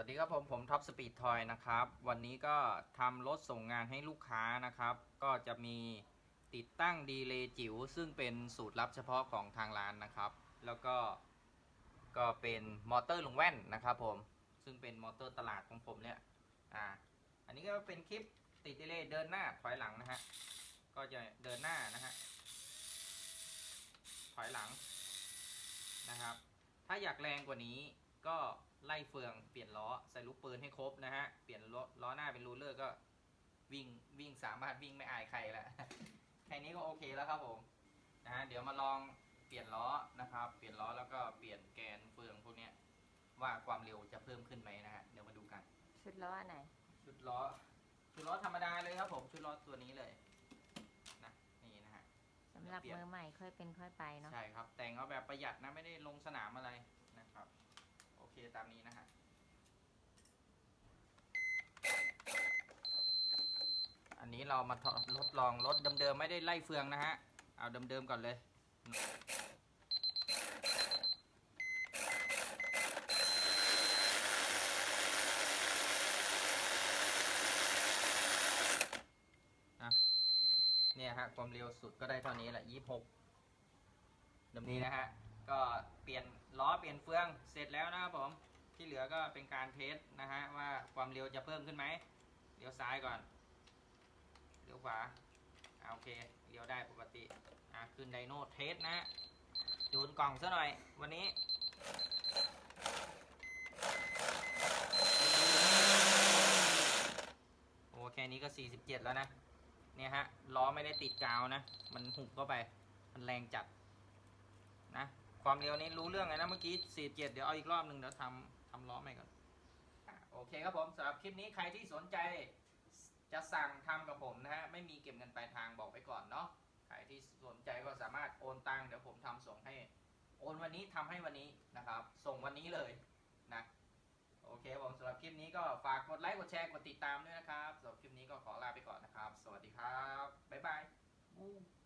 วัสดีครับผม ผมท็อปสปีดทอยนะครับ วันนี้ก็ทำรถส่งงานให้ลูกค้านะครับ ก็จะมีติดตั้งดีเลย์จิ๋วซึ่งเป็นสูตรลับเฉพาะของทางร้านนะครับ แล้วก็ก็เป็นมอเตอร์ลงแว่นนะครับผมซึ่งเป็นมอเตอร์ตลาดของผมเนี่ยอ่าอันนี้ก็เป็นคลิปติดดีเลย์เดินหน้าถอยหลังนะฮะก็จะเดินหน้านะฮะถอยหลังนะครับ ถ้าอยากแรงกว่านี้ก็ ไล่เฟืองเปลี่ยนล้อใส่ลูกปืนให้ครบนะฮะ เปลี่ยนล้อล้อหน้าเป็นรูเลอร์ก็วิ่งวิ่งสามารถวิ่งไม่อายใครแล้วแค่นี้ก็โอเคแล้วครับผมนะฮะเดี๋ยวมาลองเปลี่ยนล้อนะครับ เปลี่ยนล้อแล้วก็เปลี่ยนแกนเฟืองพวกเนี้ยว่าความเร็วจะเพิ่มขึ้นไหมนะฮะเดี๋ยวมาดูกัน ชุดล้ออันไหน ชุดล้อ ชุดล้อธรรมดาเลยครับผมชุดล้อตัวนี้เลยนะนี่นะฮะสำหรับเปลี่ยนมือใหม่ค่อยเป็นค่อยไปเนาะใช่ครับ แต่งเอาแบบประหยัดนะไม่ได้ลงสนามอะไรนะครับ โอเคตามนี้นะฮะ อั นี้เรามาทดลองรถเดิมๆไม่ได้ไล่เฟืองนะฮะ เอาเดิมๆก่อนเลยนะเนี่ยฮะความเร็วสุดก็ได้เท่านี้แหละยี่หกเดิมนี้นะฮะ ก็เปลี่ยนล้อเปลี่ยนเฟืองเสร็จแล้วนะครับผม ที่เหลือก็เป็นการเทสนะฮะว่าความเร็วจะเพิ่มขึ้นไหมเลี้ยวซ้ายก่อน เลี้ยวขวาอ่าโอเคเลี้ยวได้ปกติอะขึ้นไดโนเทสนะฮะจูนกล่องซะหน่อยวันนี้โอ้แค่นี้ก็ 47 แล้วนะเนี่ยฮะล้อไม่ได้ติดกาวนะ มันหุบเข้าไป มันแรงจัดนะความเร็วนี้รู้เรื่องเลยนะเมื่อกี้ 47 เดี๋ยวเอาอีกรอบหนึ่งเดี๋ยวทำทำล้อใหม่ก่อนโอเคครับผมสำหรับคลิปนี้ใครที่สนใจ จะสั่งทำกับผมนะฮะไม่มีเก็บเงินปลายทางบอกไปก่อนเนาะใครที่สนใจก็สามารถโอนตังค์เดี๋ยวผมทำส่งให้ โอนวันนี้ทำให้วันนี้นะครับ ส่งวันนี้เลยนะโอเคผมสำหรับคลิปนี้ก็ฝากกดไลค์กดแชร์กดติดตามด้วยนะครับสำหรับคลิปนี้ก็ขอลาไปก่อนนะครับ สวัสดีครับบ๊ายบาย